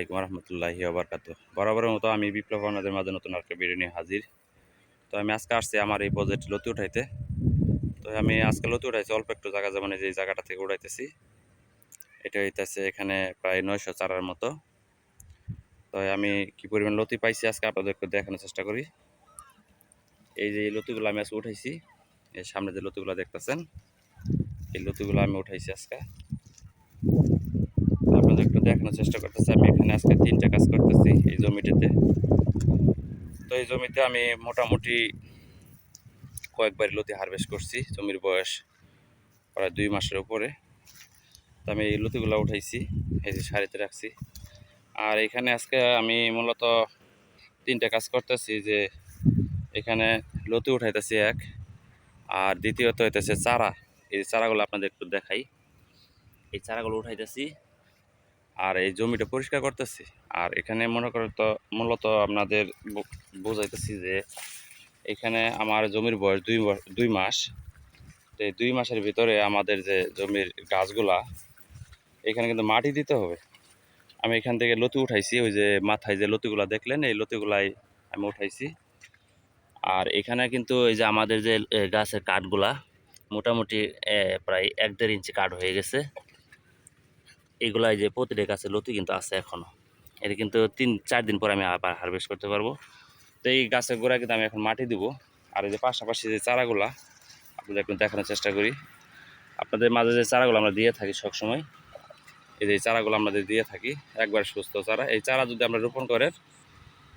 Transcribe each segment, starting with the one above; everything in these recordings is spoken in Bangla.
আলাইকুম রহমতুল্লাহি আবরকাত বরাবরের মতো আমি বিপ্লব আপনাদের মাঝে নতুন একটা ভিডিও নিয়ে হাজির। তো আমি আজকে আসছি আমার এই প্রজেক্ট লতি উঠাইতে। তো আমি আজকে লতি উঠাইছি, অল্প একটু জায়গা যেমন যে জায়গাটা থেকে উঠাইতেছি। এটা হইতেছে এখানে প্রায় নয়শো চারার মতো। তো আমি কি পরিমাণ লতি পাইছি আজকে আপনাদেরকে দেখানোর চেষ্টা করি। এই যে লতিগুলো আমি আজকে উঠাইছি, এই সামনে যে লতিগুলো দেখতেছেন, এই লতিগুলো আমি উঠাইছি আজকে। আপনাদের দেখানোর চেষ্টা করতেছি। আমি এখানে আজকে তিনটা কাজ করতেছি এই জমিটিতে। তো এই জমিতে আমি মোটামুটি কয়েকবার লতি হারভেস্ট করছি, জমির বয়স প্রায় দুই মাসের উপরে। তো আমি এই লতিগুলো উঠাইছি, এই যে সারিতে রাখছি। আর এখানে আজকে আমি মূলত তিনটা কাজ করতেছি, যে এখানে লতি উঠাইতেছি এক, আর দ্বিতীয়ত হইতেছে চারা। এই চারাগুলো আপনাদের একটু দেখাই। এই চারাগুলো উঠাইতেছি আর এই জমিটা পরিষ্কার করতেছি। আর এখানে মনে করো তো মূলত আপনাদের বোঝাইতেছি যে এখানে আমার জমির বয়স দুই দুই মাস। তো এই দুই মাসের ভিতরে আমাদের যে জমির গাছগুলা, এখানে কিন্তু মাটি দিতে হবে। আমি এখান থেকে লতি উঠাইছি, ওই যে মাথায় যে লতিগুলা দেখলেন, এই লতিগুলাই আমি উঠাইছি। আর এখানে কিন্তু এই যে আমাদের যে গাছের কাঠগুলা মোটামুটি প্রায় এক দেড় ইঞ্চি কাঠ হয়ে গেছে। এগুলা যে প্রতিটা গাছে লতি কিন্তু আছে এখনও এটা কিন্তু তিন, চার দিন পর আমি আবার হারভেস্ট করতে পারব। তো এই গাছের গোড়া কিন্তু আমি এখন মাটি দিব। আর এই যে পাশাপাশি যে চারাগুলা, আপনাদের একটু দেখানোর চেষ্টা করি। আপনাদের মাঝে যে চারাগুলো আমরা দিয়ে থাকি সবসময়, এই যে চারাগুলো আমাদের দিয়ে থাকি, একবার সুস্থ চারা। এই চারা যদি আমরা রোপণ করেন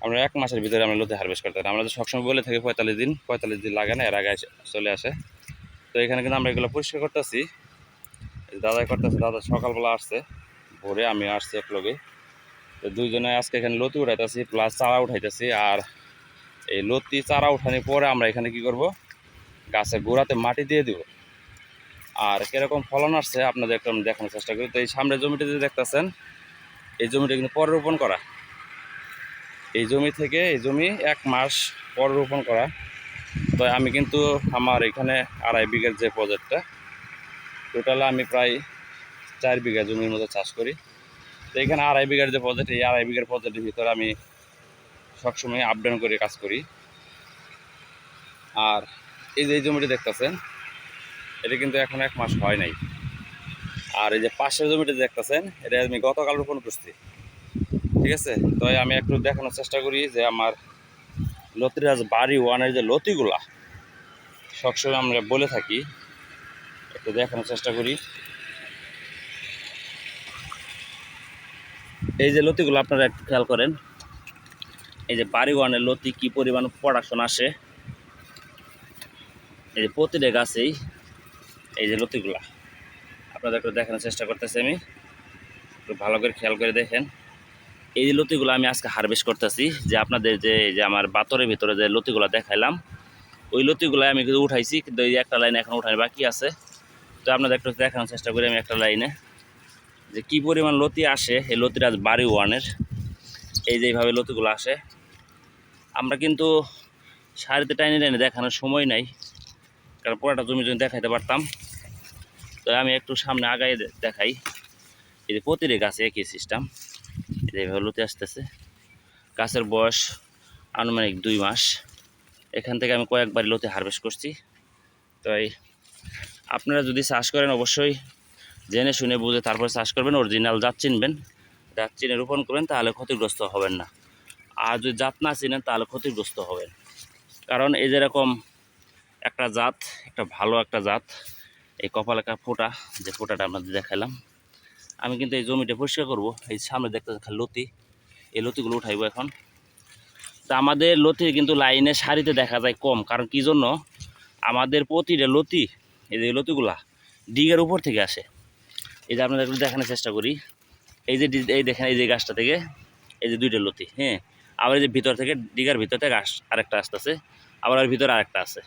আমরা এক মাসের ভিতরে আমরা লতি হারভেস্ট করতে পারি। আমরা সবসময় বলে থাকি পঁয়তাল্লিশ দিন পঁয়তাল্লিশ দিন লাগে না, এর আগে চলে আসে। তো এখানে কিন্তু আমরা এগুলো পরিষ্কার করতেছি। দাদাই করতেছে, দাদা সকালবেলা আসছে, ভোরে আমি আসছি এক লগে তো দুইজনে আজকে এখানে লতি উঠাইতেছি প্লাস চারা উঠাইতেছি, আর এই লতি চারা উঠানোর পরে আমরা এখানে কি করব? গাছের গোড়াতে মাটি দিয়ে দিব। আর কীরকম ফলন আসছে আপনাদের একটু আমি দেখানোর চেষ্টা করি। তো এই সামনের জমিটা যে দেখতেছেন, এই জমিটা কিন্তু পরে রোপণ করা। এই জমি থেকে এই জমি এক মাস পর রোপণ করা। তো আমি কিন্তু আমার এখানে আড়াই বিঘের যে প্রজেক্টটা টোটালে আমি প্রায় চার বিঘা জমির মতো চাষ করি। তো এখানে আড়াই বিঘার যে প্রজেক্ট এই আড়াই বিঘার প্রজেক্টের ভিতরে আমি সবসময় আপ ডাউন করে কাজ করি। আর এই যে এই জমিটা দেখতেছেন, এটা কিন্তু এখন এক মাস হয় নাই। আর এই যে পাশের জমিটা দেখতেছেন, এটা আমি গতকাল রোপণ করছি। ঠিক আছে? তো আমি একটু দেখানোর চেষ্টা করি যে আমার লতিরাজ বাড়ি ওয়ানের যে লতিগুলা, সবসময় আমরা বলে থাকি একটু দেখানোর চেষ্টা করি। এই যে লতিগুলো আপনারা একটু খেয়াল করেন। এই যে বাড়ি ওয়ানের লতি কি পরিমাণ প্রোডাকশন আসে। এই যে প্রতিটা গাছেই এই যে লতিগুলা। আপনাদের একটু দেখানোর চেষ্টা করতেছি আমি। একটু ভালো করে খেয়াল করে দেখেন। এই যে লতিগুলো আমি আজকে হারভেস্ট করতেছি, যে আপনাদের যে যে আমার বাতরের ভিতরে যে লতিগুলো দেখাইলাম, ওই লতিগুলো আমি কিন্তু উঠাইছি, কিন্তু এই একটা লাইনে এখন উঠানো বাকি আছে। তো আপনাদের একটু দেখানোর চেষ্টা করি আমি একটা লাইনে। যে কি পরিমাণ লতি আসে, এই লতিরাজ বাড়ি ওয়ানের। এই যে এইভাবে লতিগুলো আসে। আমরা কিন্তু সারিতে টাইনে টাইনে দেখানোর সময় নাই, কারণ পুরোটা জমি জমি দেখাইতে পারতাম। তো আমি একটু সামনে আগাই দেখাই। এই যে প্রতিটি গাছে একই সিস্টেম এই যে এইভাবে লতি আসতেছে। গাছের বয়স আনুমানিক দুই মাস। এখান থেকে আমি কয়েকবার লতি হারভেস্ট করছি। তাই আপনারা যদি চাষ করেন, অবশ্যই জেনে শুনে বুঝে তারপরে চাষ করবেন অরিজিনাল জাত চিনবেন। জাত চিনে রোপণ করবেন, তাহলে ক্ষতিগ্রস্ত হবেন না। আর যদি জাত না চিনেন, তাহলে ক্ষতিগ্রস্ত হবেন। কারণ এই যেরকম একটা জাত, একটা ভালো একটা জাত, এই কপাল একটা ফোঁটা, যে ফোঁটাটা আপনাদের দেখালাম। আমি কিন্তু এই জমিটা পরিষ্কার করব। এই সামনে দেখতে লতি, এই লতিগুলো উঠাইবো এখন। তা আমাদের লতি কিন্তু লাইনে সারিতে দেখা যায় কম। কারণ কি জন্য? আমাদের প্রতিটা লতি এই যে লতিগুলা, ডিগের উপর থেকে আসে। এই যে আপনাদের একটু দেখানোর চেষ্টা করি। এই যে এই দেখেন, এই যে গাছটা থেকে এই যে দুইটা লতি হ্যাঁ? আবার এই যে ভিতর থেকে, ডিগার ভিতর থেকে আস আরেকটা আসতেছে, আবার আর ভিতরে আরেকটা আছে।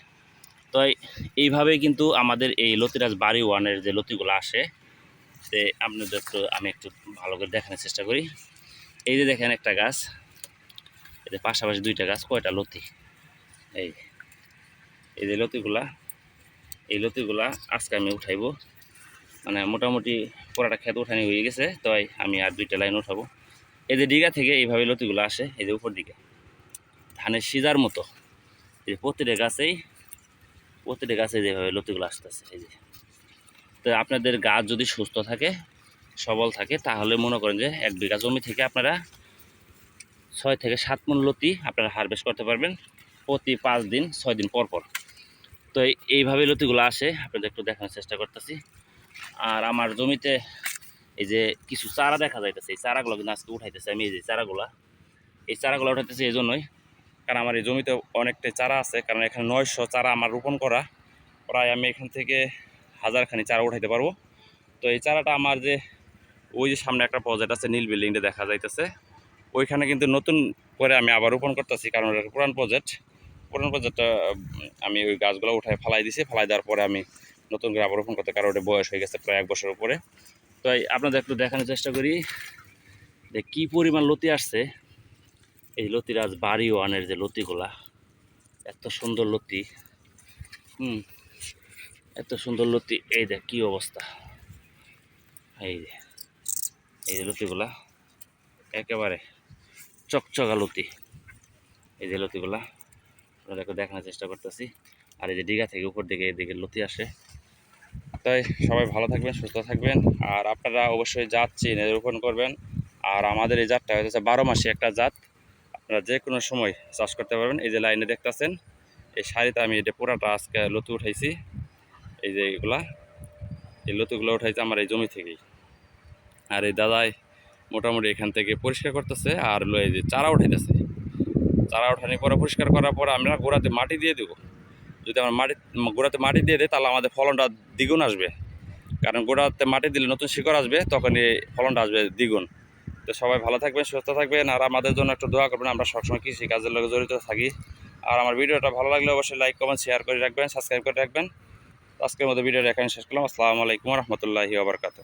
তো এই- এইভাবেই কিন্তু আমাদের এই লতিরাজ বাড়ি ওয়ানের যে লতিগুলো আসে তে আপনাদের একটু আমি একটু ভালো করে দেখানোর চেষ্টা করি। এই যে দেখেন একটা গাছ যে পাশাপাশি দুইটা গাছ, কয়টা লতি? এই এই যে লতিগুলা এই লতিগুলা আজকে আমি উঠাইবো। মানে মোটামুটি পুরাটা ক্ষেত উঠানি হয়ে গেছে, তাই আমি আর দুইটা লাইন উঠাবো। এই যে ডিগা থেকে এইভাবে লতিগুলো আসে, এই যে উপর দিকে। ধানের সিজার মতো। এই যে প্রতিটা গাছেই প্রতিটা গাছে যেভাবে লতিগুলো আসতেছে, এই যে। তো আপনাদের গাছ যদি সুস্থ থাকে, সবল থাকে, তাহলে মনে করেন যে এক বিঘা জমি থেকে আপনারা ছয় থেকে সাত মন লতি আপনারা হারভেস্ট করতে পারবেন প্রতি পাঁচ দিন, ছয় দিন পর পর। তো এইভাবে লতিগুলো আসে, আপনাদের একটু দেখানোর চেষ্টা করতেছি। আর আমার জমিতে এই যে কিছু চারা দেখা যাইতেছে, এই চারাগুলো কিন্তু আজকে উঠাইতেছে আমি এই যে চারাগুলা। এই চারাগুলো উঠাইতেছি এই জন্যই, কারণ আমার এই জমিতে অনেকটাই চারা আছে, কারণ এখানে নয়শো চারা আমার রোপণ করা, প্রায় আমি এখান থেকে হাজারখানি চারা উঠাইতে পারব। তো এই চারাটা আমার যে ওই যে সামনে একটা প্রজেক্ট আছে, নীল বিল্ডিংটা দেখা যাইতেছে। ওইখানে কিন্তু নতুন করে আমি আবার রোপণ করতেছি, কারণ ওটা পুরান প্রজেক্ট পুরান প্রজেক্টটা আমি ওই গাছগুলো উঠায় ফালাই দিছি। ফালাই দেওয়ার পরে আমি নতুন করে আবার রোপণ করতে কারণ ওটা বয়স হয়ে গেছে প্রায় এক বছর উপরে। তো আপনাদের একটু দেখানোর চেষ্টা করি যে কী পরিমাণ লতি আসছে। এই লতির আজ বাড়ি ওয়ানের যে লতিগুলা, এত সুন্দর লতি। হুম, এত সুন্দর লতি। এই দেখ কী অবস্থা। এই যে এই যে লতিগুলা, একেবারে চকচকা লতি। এই যে লতিগুলা। আপনাদেরকে দেখানোর চেষ্টা করতেছি। আর এই যে দীঘা থেকে উপর দিকে এদিকে লতি আসে। তাই সবাই ভালো থাকবেন, সুস্থ থাকবেন। আর আপনারা অবশ্যই জাত চিনে রোপণ করবেন। আর আমাদের এই জাতটা হচ্ছে বারো মাসে একটা জাত। আপনারা যে কোনো সময় চাষ করতে পারবেন। এই যে লাইনে দেখতেছেন, এই শাড়িতে আমি এটা পুরাটা আজকে লতু উঠাইছি। এই যে এগুলা, এই লতুগুলো উঠাইছে আমার এই জমি থেকেই। আর এই দাদাই মোটামুটি এখান থেকে পরিষ্কার করতেছে। আর এই যে চারা উঠাইতেছে। চারা ওঠানি পরে পরিষ্কার করার পরে আমরা গোড়াতে মাটি দিয়ে দেবো। যদি আমরা মাটি, গোড়াতে মাটি দিয়ে দিই, তাহলে আমাদের ফলনটা দ্বিগুণ আসবে। কারণ গোড়াতে মাটি দিলে নতুন শিকড় আসবে তখন এই ফলনটা আসবে দ্বিগুণ। তো সবাই ভালো থাকবেন, সুস্থ থাকবেন, আর আমাদের জন্য একটু দোয়া করবেন, আমরা সবসময় কৃষি কাজের লগে জড়িত থাকি। আর আমার ভিডিওটা ভালো লাগলে অবশ্যই লাইক কমেন্ট শেয়ার করে রাখবেন সাবস্ক্রাইব করে রাখবেন। আজকের মতো ভিডিওটা এখানে শেষ করলাম। আসসালামু আলাইকুম রহমতুল্লাহি আবরকাত